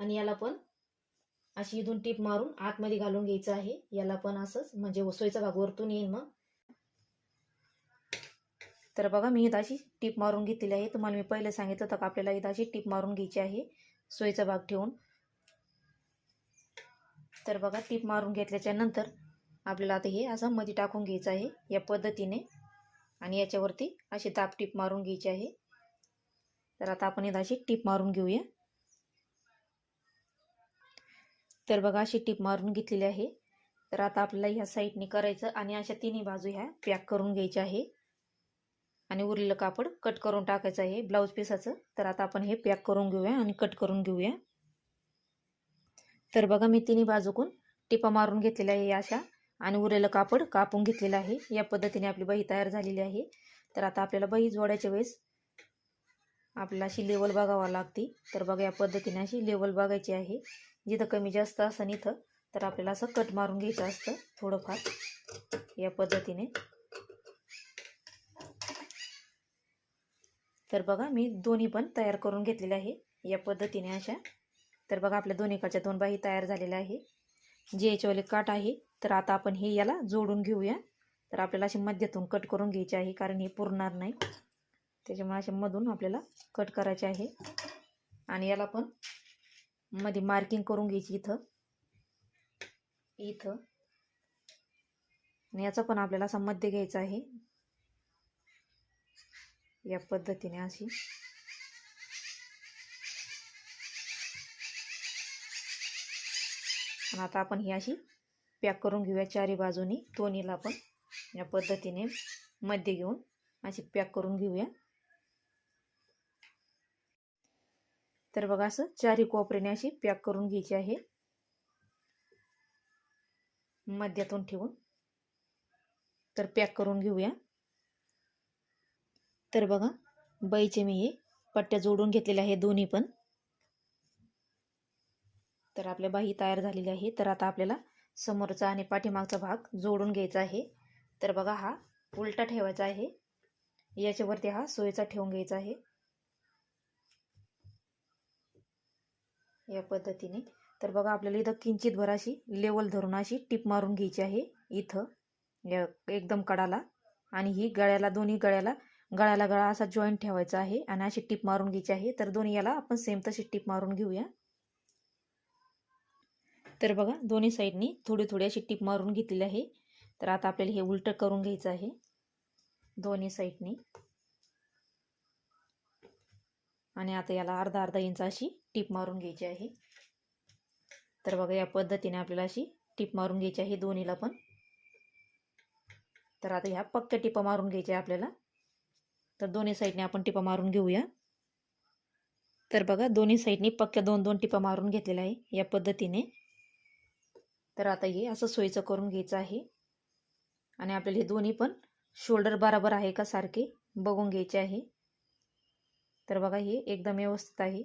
आणि याला पण अशी इथून टीप मारून आतमध्ये घालून घ्यायचं आहे. याला पण असंच म्हणजे उसोयचा भाग वरतून येईल मग. तर बघा मी इथं अशी टीप मारून घेतलेली आहे. तुम्हाला मी पहिले सांगितलं होतं का आपल्याला इथं अशी टीप मारून घ्यायची आहे. सोयीचा भाग ठेवून. तर बघा टीप मारून घेतल्याच्या नंतर आपल्याला आता हे असं मध्ये टाकून घ्यायचं आहे. या पद्धतीने. आणि याच्यावरती अशी ताप टीप मारून घ्यायची आहे. तर आता आपण इथं अशी टीप मारून घेऊया. तर बघा अशी टीप मारून घेतलेली आहे. तर आता आपल्याला ह्या साईडने करायचं आणि अशा तिन्ही बाजू ह्या पॅक करून घ्यायच्या आहे. आणि उरलेलं कापड कट करून टाकायचं आहे ब्लाऊज पीसाचं. तर आता आपण हे पॅक करून घेऊया आणि कट करून घेऊया. तर बघा मी तिन्ही बाजूकून टिपा मारून घेतलेल्या आहे अशा. आणि उरलेलं कापड कापून घेतलेलं आहे. या पद्धतीने आपली बही तयार झालेली आहे. तर आता आपल्याला बही जोडायच्या वेळेस आपल्याला अशी लेवल बघावं लागते. तर बघा या पद्धतीने अशी लेवल बघायची आहे. जिथं कमी जास्त असं इथं तर आपल्याला असं कट मारून घ्यायचं असतं थोडंफार. या पद्धतीने. तर बघा मी दोन्ही पण तयार करून घेतलेले आहे. या पद्धतीने अशा. तर बघा आपल्या दोन्हीकडच्या दोन बाही तयार झालेल्या आहे. जे याच्यावाले काट आहे तर आता आपण हे याला जोडून घेऊया. तर आपल्याला असे मध्यातून कट करून घ्यायचे आहे कारण हे पुरणार नाही. त्याच्यामुळे असे मधून आपल्याला कट करायचे आहे. आणि याला पण मध्ये मार्किंग करून घ्यायची इथं. इथं. आणि याचा पण आपल्याला असा मध्य घ्यायचा आहे. या पद्धतीने अशी. आणि आता आपण ही अशी पॅक करून घेऊया चारी बाजूनी. दोन्हीला पण या पद्धतीने मध्य घेऊन अशी पॅक करून घेऊया. तर बघा असं चारी कोपऱ्याने अशी पॅक करून घ्यायची आहे. मध्यातून ठेवून. तर पॅक करून घेऊया. तर बघा बाईचे मी हे पट्ट्या जोडून घेतलेल्या आहे दोन्ही पण. तर आपल्या बाही तयार झालेली आहे तर आता आपल्याला समोरचा आणि पाठीमागचा भाग जोडून घ्यायचा आहे. तर बघा हा उलटा ठेवायचा आहे. याच्यावरती हा सोयीचा ठेवून घ्यायचा आहे. या पद्धतीने. तर बघा आपल्याला इथं किंचित भर अशी लेवल धरून अशी टिप मारून घ्यायची आहे इथं. या एकदम कडाला. आणि ही गळ्याला दोन्ही गळ्याला गळ्याला गळा असा जॉईंट ठेवायचा आहे आणि अशी टिप मारून घ्यायची आहे. तर दोन्ही याला आपण सेम तशी टिप मारून घेऊया. तर बघा दोन्ही साईडनी थोडी थोडी अशी टिप मारून घेतलेली आहे. तर आता आपल्याला हे उलटं करून घ्यायचं आहे. दोन्ही साईडनी आणि आता याला अर्धा अर्धा इंच अशी टीप मारून घ्यायची आहे. तर बघा या पद्धतीने आपल्याला अशी टीप मारून घ्यायची आहे दोन्हीला पण. तर आता ह्या पक्क्या टिपा मारून घ्यायच्या आपल्याला. तर दोन्ही साईडने आपण टिपा मारून घेऊया. तर बघा दोन्ही साईडनी पक्क्या दोन दोन टिपा मारून घेतलेल्या आहे या पद्धतीने. तर आता हे असं सोयीचं करून घ्यायचं आहे. आणि आपल्याला हे दोन्ही पण शोल्डर बराबर आहे का सारखे बघून घ्यायचे आहे. तर बघा हे एकदम व्यवस्थित आहे.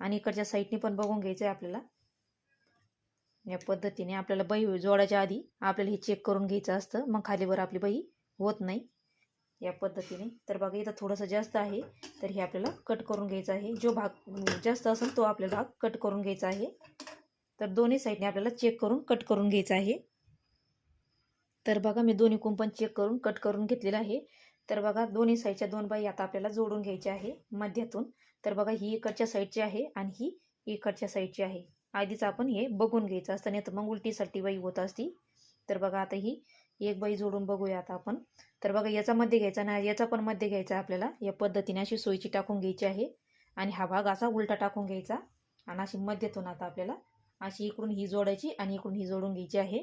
आणि इकडच्या साईडने पण बघून घ्यायचं आहे आपल्याला. या पद्धतीने आपल्याला बही जोडायच्या आधी आपल्याला हे चेक करून घ्यायचं असतं. मग खालीवर आपली बही होत नाही. या पद्धतीने. तर बघा इथं थोडंसं जास्त आहे. तर हे आपल्याला कट करून घ्यायचं आहे. जो भाग जास्त असेल तो आपल्याला भाग कट करून घ्यायचा आहे. तर दोन्ही साईडने आपल्याला चेक करून कट करून घ्यायचं आहे. तर बघा मी दोन्ही कुंपण चेक करून कट करून घेतलेलं आहे. तर बघा दोन्ही साईडच्या दोन बाई आता आपल्याला जोडून घ्यायच्या आहे मध्यातून. तर बघा ही इकडच्या साईडची आहे आणि ही इकडच्या साईडची आहे. आधीच आपण हे बघून घ्यायचं असतं नाही तर मग उलटीसाठी बाई होत असती. तर बघा आता ही एक बाई जोडून बघूया आता आपण. तर बघा याचा मध्ये घ्यायचा ना याचा पण मध्ये घ्यायचा आपल्याला. या पद्धतीने अशी सोयीची टाकून घ्यायची आहे. आणि हा भाग असा उलटा टाकून घ्यायचा. आणि अशी मध्यतून आता आपल्याला अशी इकडून ही जोडायची आणि इकडून ही जोडून घ्यायची आहे.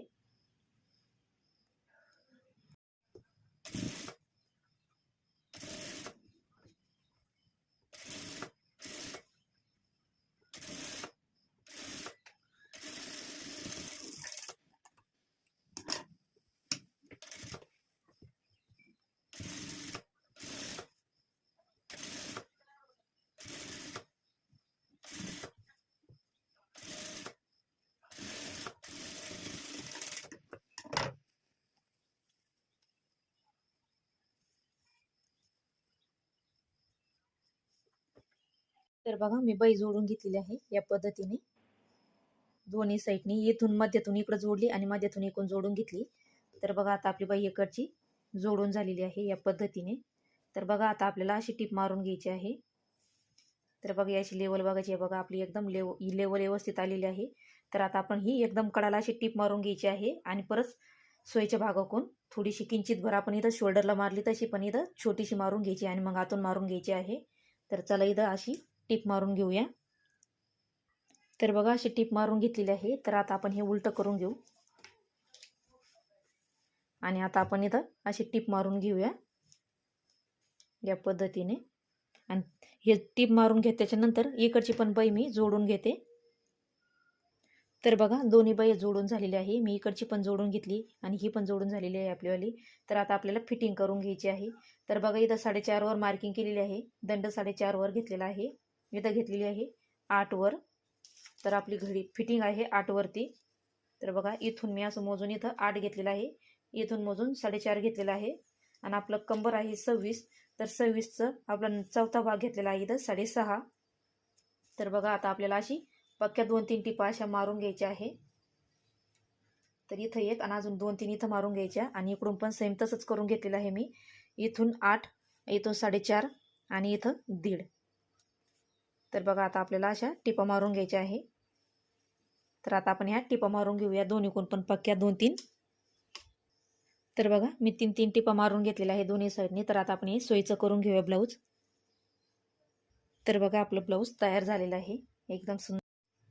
तर बघा मी बाई जोडून घेतलेली आहे या पद्धतीने. दोन्ही साईडनी इथून मध्यातून इकडं जोडली आणि मध्यातून इकडून जोडून घेतली. तर बघा आता आपली बाई इकडची जोडून झालेली आहे या पद्धतीने. तर बघा आता आपल्याला अशी टीप मारून घ्यायची आहे. तर बघा याची लेवल बघायची आहे. बघा आपली एकदम लेव लेवल व्यवस्थित आलेली आहे. तर आता आपण ही एकदम कडाला अशी टीप मारून घ्यायची आहे आणि परत सोयीच्या भागाकून थोडीशी किंचित भर आपण इथं शोल्डरला मारली तशी पण इथं छोटीशी मारून घ्यायची आणि मग आतून मारून घ्यायची आहे. तर चला इथं अशी टीप मारून घेऊया. तर बघा अशी टीप मारून घेतलेली आहे. तर आता आपण हे उलटं करून घेऊ. आणि आता आपण इथं अशी टीप मारून घेऊया. या पद्धतीने. आणि हे टीप मारून घेत त्याच्यानंतर इकडची पण बाई मी जोडून घेते. तर बघा दोन्ही बाई जोडून झालेली आहे. मी इकडची पण जोडून घेतली आणि ही पण जोडून झालेली आहे आपल्यावाली तर आता आपल्याला फिटिंग करून घ्यायची आहे. तर बघा इथं साडेचारवर मार्किंग केलेली आहे. दंड साडेचारवर घेतलेला आहे. इथं घेतलेली आहे आठवर. तर आपली घडी फिटिंग आहे आठवरती. तर बघा इथून मी असं मोजून इथं आठ घेतलेलं आहे. इथून मोजून साडेचार घेतलेलं आहे. आणि आपलं कंबर आहे सव्वीस. तर सव्वीसचं आपला चौथा भाग घेतलेला आहे इथं साडेसहा. तर बघा आता आपल्याला अशी पक्क्या दोन तीन टिपा अशा मारून घ्यायच्या आहे. तर इथं एक आणि अजून दोन तीन इथं मारून घ्यायच्या. आणि इकडून पण सेम तसंच करून घेतलेलं आहे मी. इथून आठ इथून साडेचार आणि इथं दीड. तर बघा आता आपल्याला अशा टिपा मारून घ्यायच्या आहे. तर आता आपण ह्या टिपा मारून घेऊया. दोन्हीकडून पण पक्क्या दोन तीन. तर बघा मी तीन तीन टिपा मारून घेतलेल्या आहे दोन्ही साईडने तर आता आपण हे सोयीचं करून घेऊया ब्लाऊज तर बघा आपलं ब्लाऊज तयार झालेलं आहे. एकदम सुंदर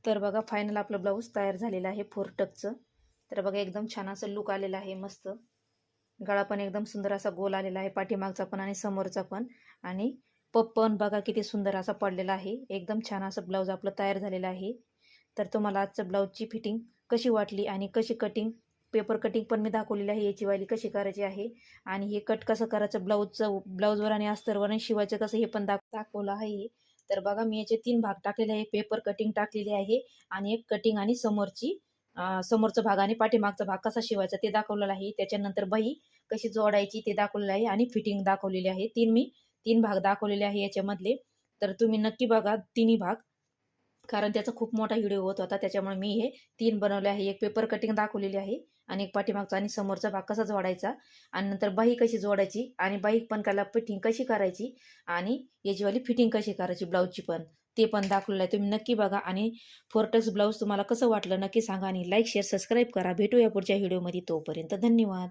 तर बघा फायनल आपलं ब्लाऊज तयार झालेलं आहे फोर टकचं तर बघा एकदम छान असं लुक आलेलं आहे मस्त. गळा पण एकदम सुंदर असा गोल आलेला आहे पाठीमागचा पण आणि समोरचा पण. आणि पप पण बघा किती सुंदर असा पडलेला आहे. एकदम छान असं ब्लाऊज आपलं तयार झालेलं आहे. तर तुम्हाला आजचं ब्लाऊजची फिटिंग कशी वाटली आणि कशी कटिंग पेपर कटिंग पण मी दाखवलेली आहे. याची वाली कशी करायची आहे आणि हे कट कसं करायचं ब्लाऊजचं ब्लाऊजवर आणि अस्तरवर आणि शिवायचं कसं हे पण दाख दाखवलं आहे. तर बघा मी याचे तीन भाग टाकलेले आहे. पेपर कटिंग टाकलेली आहे आणि एक कटिंग आणि समोरची समोरचा भाग आणि पाठीमागचा भाग कसा शिवायचा ते दाखवलेला आहे. त्याच्यानंतर बही कशी जोडायची ते दाखवलेलं आहे आणि फिटिंग दाखवलेली आहे. तीन मी तीन भाग दाखवलेले आहे याच्यामधले. तर तुम्ही नक्की बघा तिन्ही भाग. कारण त्याचा खूप मोठा व्हिडिओ होत होता त्याच्यामुळे मी हे तीन बनवले आहे. एक पेपर कटिंग दाखवलेली आहे आणि एक पाठीमागचा आणि समोरचा भाग कसा जोडायचा आणि नंतर बाही कशी जोडायची आणि बाईक पण त्याला फिटिंग कशी करायची आणि याचीवाली फिटिंग कशी करायची ब्लाऊजची पण. ते पण दाखवलेलं आहे. तुम्ही नक्की बघा आणि फोरटक्स ब्लाऊज तुम्हाला कसं वाटलं नक्की सांगा आणि लाईक शेअर सबस्क्राईब करा. भेटूया पुढच्या व्हिडिओमध्ये तोपर्यंत धन्यवाद.